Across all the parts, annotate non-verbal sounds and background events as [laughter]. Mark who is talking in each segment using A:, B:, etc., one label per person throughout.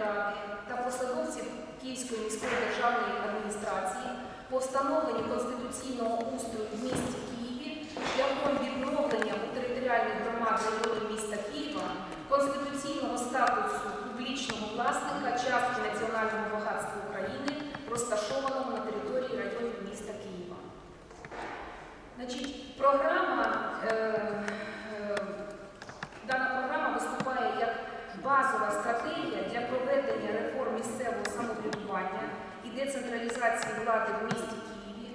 A: ради та посадовців Київської міської державної адміністрації по встановленню конституційного устрою в місті Києві шляхом відновлення у територіальних громад району міста Києва конституційного статусу публічного власника частки національного багатства України, розташованого на території районів міста Києва. Значить, програма, е, е, дана програма виступає як базова стратегія для проведення реформ місцевого самоврядування і децентралізації влади в місті Києві,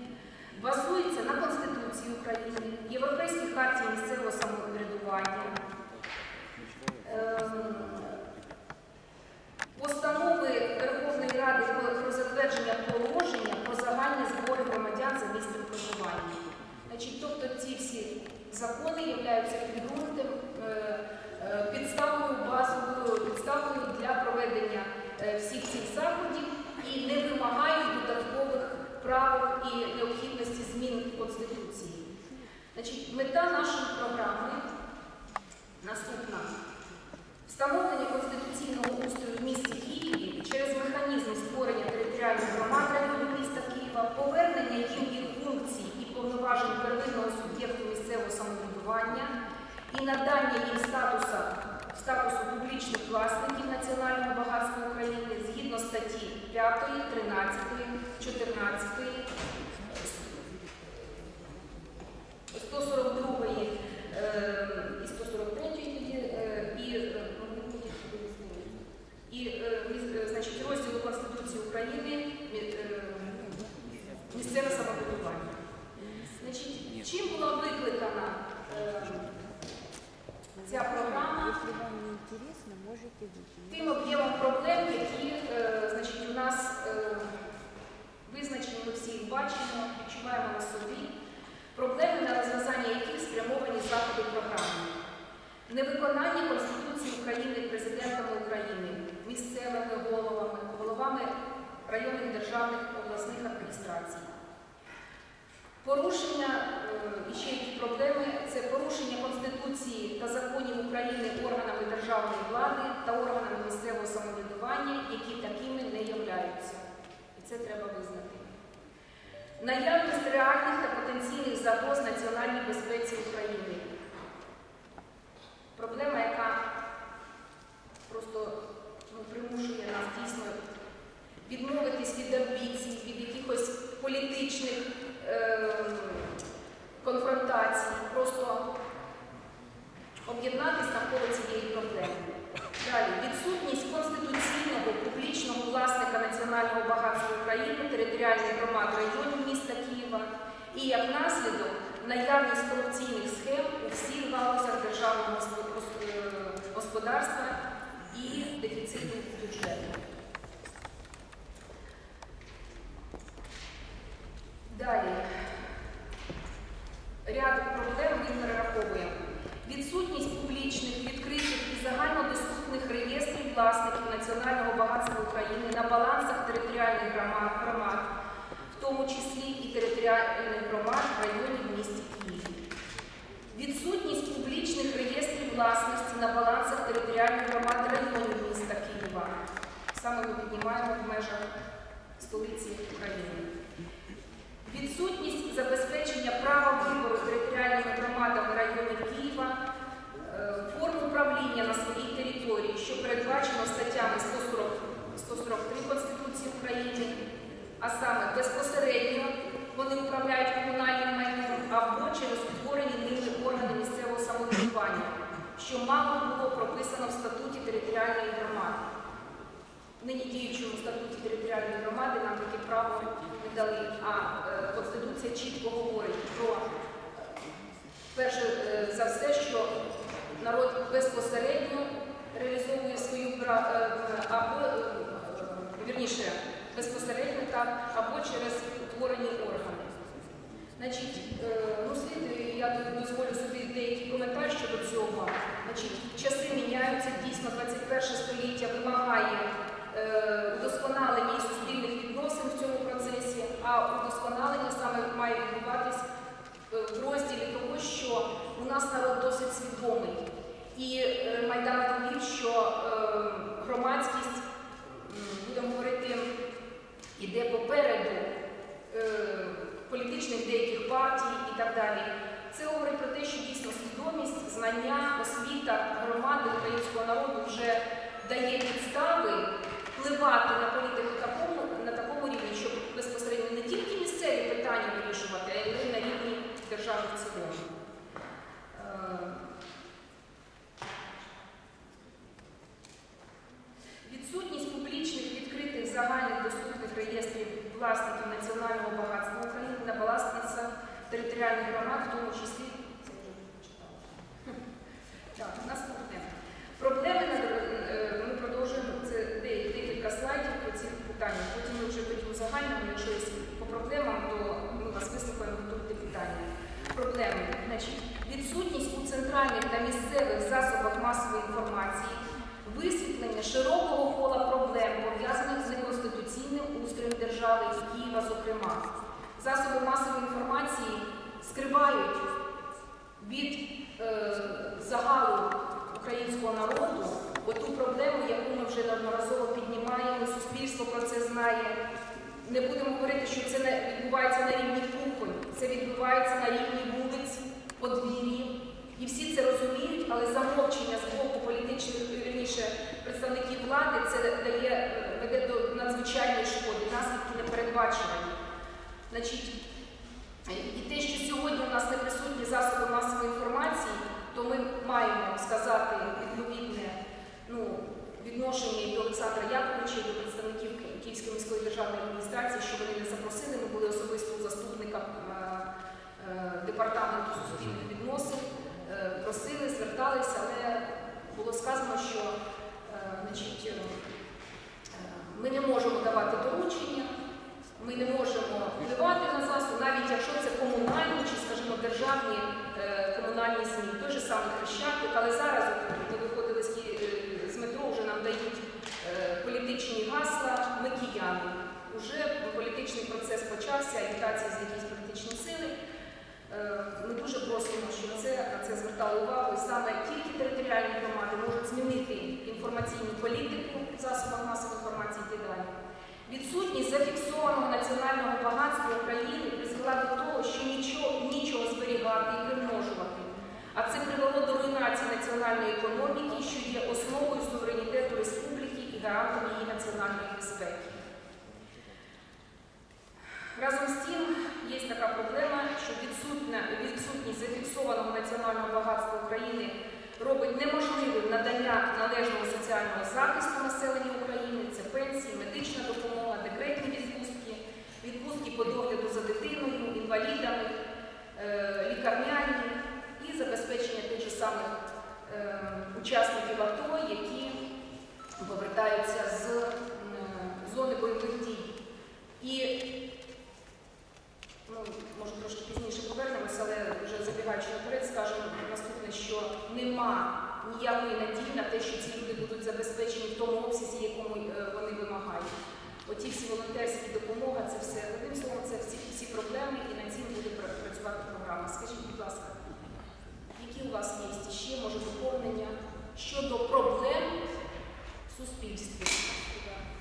A: базується на Конституції України, Європейській хартії місцевого самоврядування, ем, постанови Верховної Ради про- затвердження положення про загальні збори громадян за місцем проживання. Тобто ці всі закони являються підґрунтем, е, е, підставою, базовою підставою для проведення е, всіх цих заходів і не вимагають додаткових правил і необхідності змін Конституції. Значить, мета нашої програми наступна. Встановлення конституційного устрою в місті Києві через механізм створення територіальних громад районів міста Києва, повернення їм їх функцій і повноважень первинного суб'єкту місцевого самоврядування і надання їм статусу, статусу публічних власників національного багатства України згідно статті 5, 13, 14, 142 е, і 143 тоді, е, і, е, ну, і е, міс- е, значить, розділу Конституції України мі- е, місцеве самоврядування. Значить, чим була викликана е, ця програма?
B: Если вам не интересно, можете выйти.
A: Тим об'ємом проблем, які е, значить, у нас е, визначені, ми всі їх бачимо, відчуваємо на собі, проблеми, на розв'язання яких спрямовані заходи програми. Невиконання Конституції України президентами України, місцевими головами, головами районних державних обласних адміністрацій. Порушення е, і ще які проблеми це порушення Конституції та законів України органами державної влади та органами місцевого самоврядування, які такими не являються. І це треба визнати. Наявність реальних та потенційних загроз національній безпеці України. Проблема, яка просто ну, примушує нас дійсно відмовитись від амбіцій, від якихось політичних ем, конфронтацій, просто об'єднатися навколо цієї проблеми. Далі, відсутність конституційного публічного власника національного багатства України, територіальних громад районів міста Києва і як наслідок наявність корупційних схем у всіх галузях державного госпо- гос- е, господарства і дефіциту бюджету. Далі. Ряд проблем ми перераховуємо. Відсутність публічних, відкритих і загальнодоступних реєстрів власників національного багатства України на балансах територіальних громад, громад, в тому числі і територіальних громад районів в місті Києві. Відсутність публічних реєстрів власності на балансах територіальних громад районів міста Києва. Саме ми піднімаємо в межах столиці України. Відсутність забезпечення права вибору територіальними громадами районів Києва е, форм управління на своїй території, що передбачено статтями 140, 143 Конституції України, а саме безпосередньо вони управляють комунальним майном або через утворені ними органи місцевого самоврядування, що мало було прописано в статуті територіальної громади. Нині діючому статуті територіальної громади нам таке право не дали, а е, Конституція чітко говорить про е, перше е, за все, що народ безпосередньо реалізовує свою або вірніше безпосередньо так, або через утворені органи. Значить, ну слід, я тут деякий коментар щодо цього. Значить, часи міняються, дійсно 21 століття вимагає е, удосконалення і суспільних відносин в цьому процесі, а удосконалення саме має відбуватись е, в розділі того, що у нас народ досить свідомий. І е, Майдан довів, що е, громадськість будемо говорити, іде попереду е, політичних деяких партій і так далі. Це говорить про те, що дійсно свідомість, знання, освіта громади українського народу вже дає підстави впливати на політику такому, на такому рівні, щоб безпосередньо не тільки місцеві питання вирішувати, а й на рівні держави в цілому. Е, Відсутність публічних відкритих загальних доступних реєстрів власників національного багатства територіальних громад, в тому числі це вже прочитала. Хм. [laughs] Так, наступне. Проблеми е, ми продовжуємо це декілька слайдів по цих питаннях. Потім ми вже тоді узагальнимо, якщо є по проблемам, то ми вас вислухаємо готуйте питання. Проблеми. Значить, відсутність у центральних та місцевих засобах масової інформації висвітлення широкого кола проблем, пов'язаних з неконституційним устроєм держави і Києва, зокрема. Засоби масової інформації скривають від е, загалу українського народу оту проблему, яку ми вже неодноразово піднімаємо, суспільство про це знає. Не будемо говорити, що це не відбувається на рівні кухонь, це відбувається на рівні вулиць, подвір'їв. І всі це розуміють, але замовчення з боку політичних вірніше представників влади це дає е, веде до надзвичайної шкоди, наслідки непередбачувані. Значить, і те, що сьогодні у нас не присутні засоби масової інформації, то ми маємо сказати відповідне ну, відношення до Олександра Яковлевича, і до представників Київської міської державної адміністрації, що вони не запросили. Ми були особисто у заступника е, е, департаменту суспільних відносин, е, просили, зверталися, але було сказано, що е, значить, е, ми не можемо давати доручення. Ми не можемо впливати на засоб, навіть якщо це комунальні чи, скажімо, державні е, комунальні ЗМІ, той же самий Хрещатик, але зараз ми виходили з, метро, вже нам дають е, політичні гасла, ми кияни. Уже політичний процес почався, агітація з якісь політичні сили. Е, Ми дуже просимо, щоб це, на це звертали увагу. І саме тільки територіальні громади можуть змінити інформаційну політику засобах масової інформації і так далі. Відсутність зафіксованого національного багатства України призвела до того, що нічого, нічого зберігати і примножувати. А це привело до руйнації національної економіки, що є основою суверенітету республіки і гарантом її національної безпеки. Разом з тим, є така проблема, що відсутність зафіксованого національного багатства України робить неможливим надання належного соціального захисту населення Пенсії, медична допомога, декретні відпустки, відпустки по догляду за дитиною, інвалідами, е, лікарняні і забезпечення тих же самих учасників АТО, які повертаються з зони бойових дій. І ну, може трошки пізніше повернемося, але вже забігаючи наперед, скажемо наступне, що нема ніякої надії на те, що ці люди будуть забезпечені в тому обсязі, якому е, вони вимагають. Оті всі волонтерські допомога, це все. Одним словом, це всі, всі проблеми і над цим буде пра- працювати програма. Скажіть, будь ласка, які у вас є ще, може, доповнення щодо проблем в суспільстві?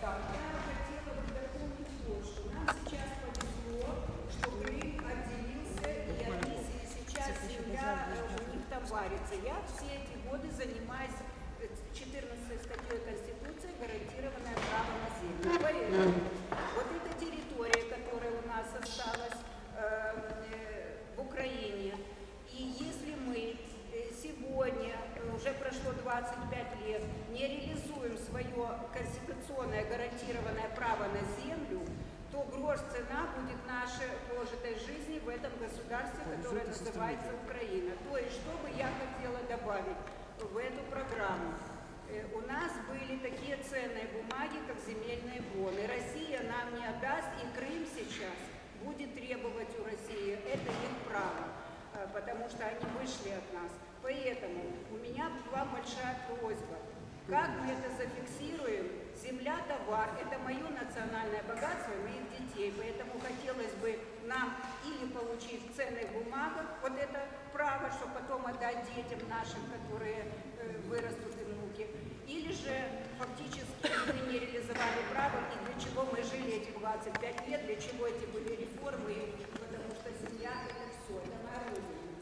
A: Так.
C: Я хотела бы дополнить вот что. Нам сейчас повезло, что Крым отделился, и отделили сейчас земля э, у них там варится. Я все эти годы занимаюсь э, 14 статьей Конституции гарантированное право на землю. Поэтому вот эта территория, которая у нас осталась э, э, в Украине, и если мы э, сегодня, э, уже прошло 25 лет, не реализуем свое конституционное гарантированное право на землю, то грош цена будет нашей прожитой жизни в этом государстве, которое называется Украина. То есть, что бы я хотела добавить в эту программу? Э, У нас были такие ценные бумаги, как земельные боны. Россия нам не отдаст, и Крым сейчас будет требовать у России. Это их право, э, потому что они вышли от нас. Поэтому у меня вам большая просьба. Как мы это зафиксируем? Земля – товар, это мое национальное богатство моих детей. Поэтому хотелось бы нам или получить в ценных бумагах вот это право, чтобы потом отдать детям нашим, которые э, вырастут и ну, рынке, или же фактически мы не реализовали право, и для чего мы жили эти 25 лет, для чего эти были реформы, потому что семья это все, это.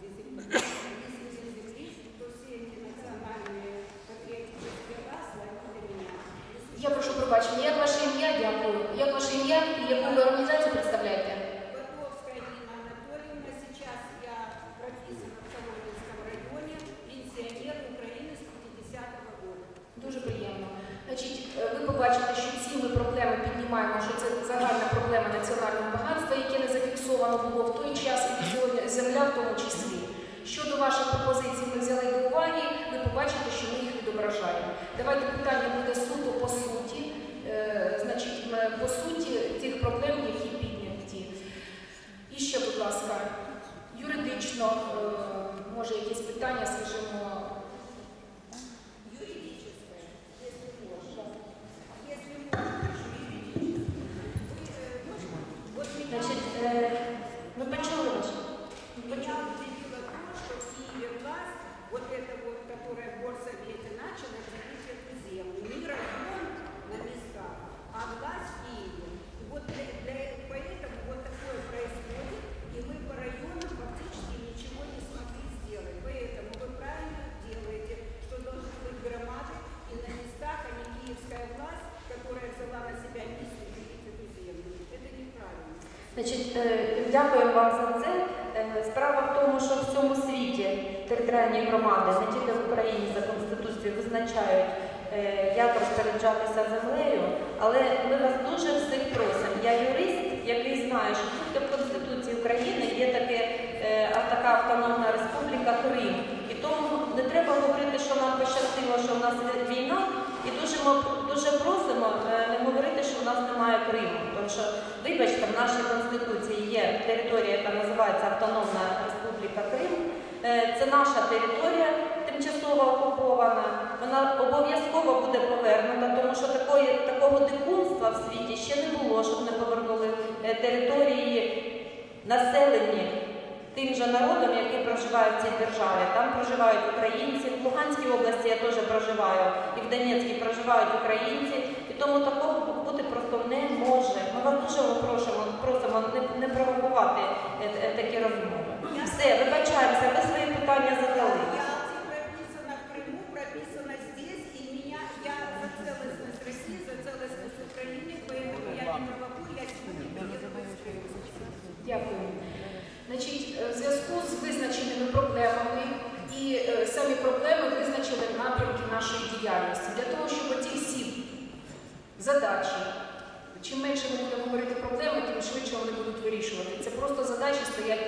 C: Здесь если не земли, то все эти национальные патриотические гасло, они для меня.
A: Я прошу пробачення,
D: територіальні громади, не тільки в Україні за Конституцією, визначають, е, як розпоряджатися землею, але ми вас дуже всіх просимо. Я юрист, який знає, що тільки в Конституції України є таке, е, така автономна республіка Крим. І тому не треба говорити, що нам пощастило, що в нас війна, і дуже, дуже просимо е, не говорити, що в нас немає Криму. Тому що, вибачте, в нашій Конституції є територія, яка називається Автономна Республіка Крим. Е, Це наша територія тимчасово окупована. Вона обов'язково буде повернута, тому що такої, такого дикунства в світі ще не було, щоб не повернули е, території населені тим же народом, який проживає в цій державі. Там проживають українці. В Луганській області я теж проживаю, і в Донецькій проживають українці. І тому такого бути просто не може. Ми вас дуже просимо, просимо не, не провокувати е, такі розмови. Все, вибачаємося,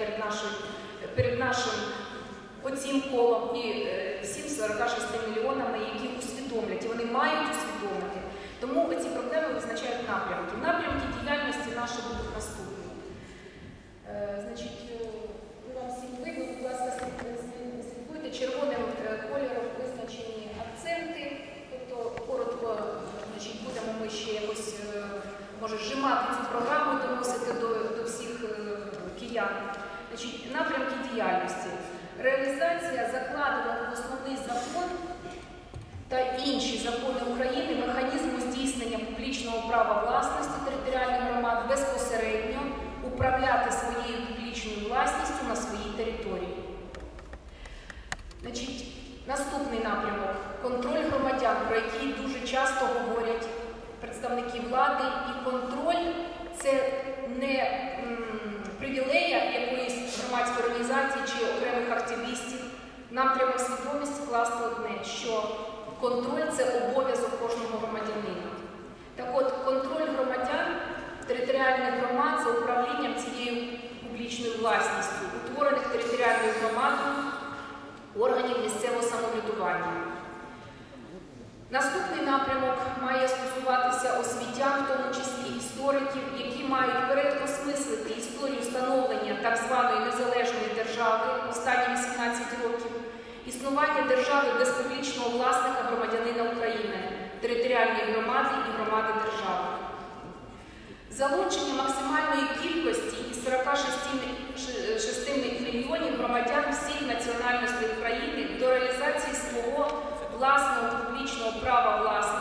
A: перед нашим, перед нашим оцім колом і е, всім 46 мільйонами, які усвідомлять, і вони мають усвідомити. Тому ці проблеми визначають напрямки. Напрямки діяльності наші будуть наступні. Е, Значить, е, вам всім видно, будь ласка, слід- слід- слідкуйте червоним кольором визначені акценти. Тобто коротко, значить, будемо ми ще якось може зжимати цю програму, доносити до, до всіх е. Значить, напрямки діяльності. Реалізація закладеного в основний закон та інші закони України механізму здійснення публічного права власності територіальних громад безпосередньо управляти своєю публічною власністю на своїй території. Значить, наступний напрямок контроль громадян, про який дуже часто говорять представники влади, і контроль це не м, привілея якоїсь громадської організації чи окремих активістів. Нам треба в свідомість вкласти одне, що контроль це обов'язок кожного громадянина. Так от, контроль громадян територіальних громад за управлінням цією публічною власністю, утворених територіальною громадою органів місцевого самоврядування. Наступний напрямок має стосуватися освітян, в тому числі істориків, які мають переосмислити історію становлення так званої незалежної держави останні 18 років, існування держави без публічного власника громадянина України, територіальної громади і громади держави. Залучення максимальної кількості із 46 мільйонів громадян всіх національностей України до реалізації свого власного публічного права власності.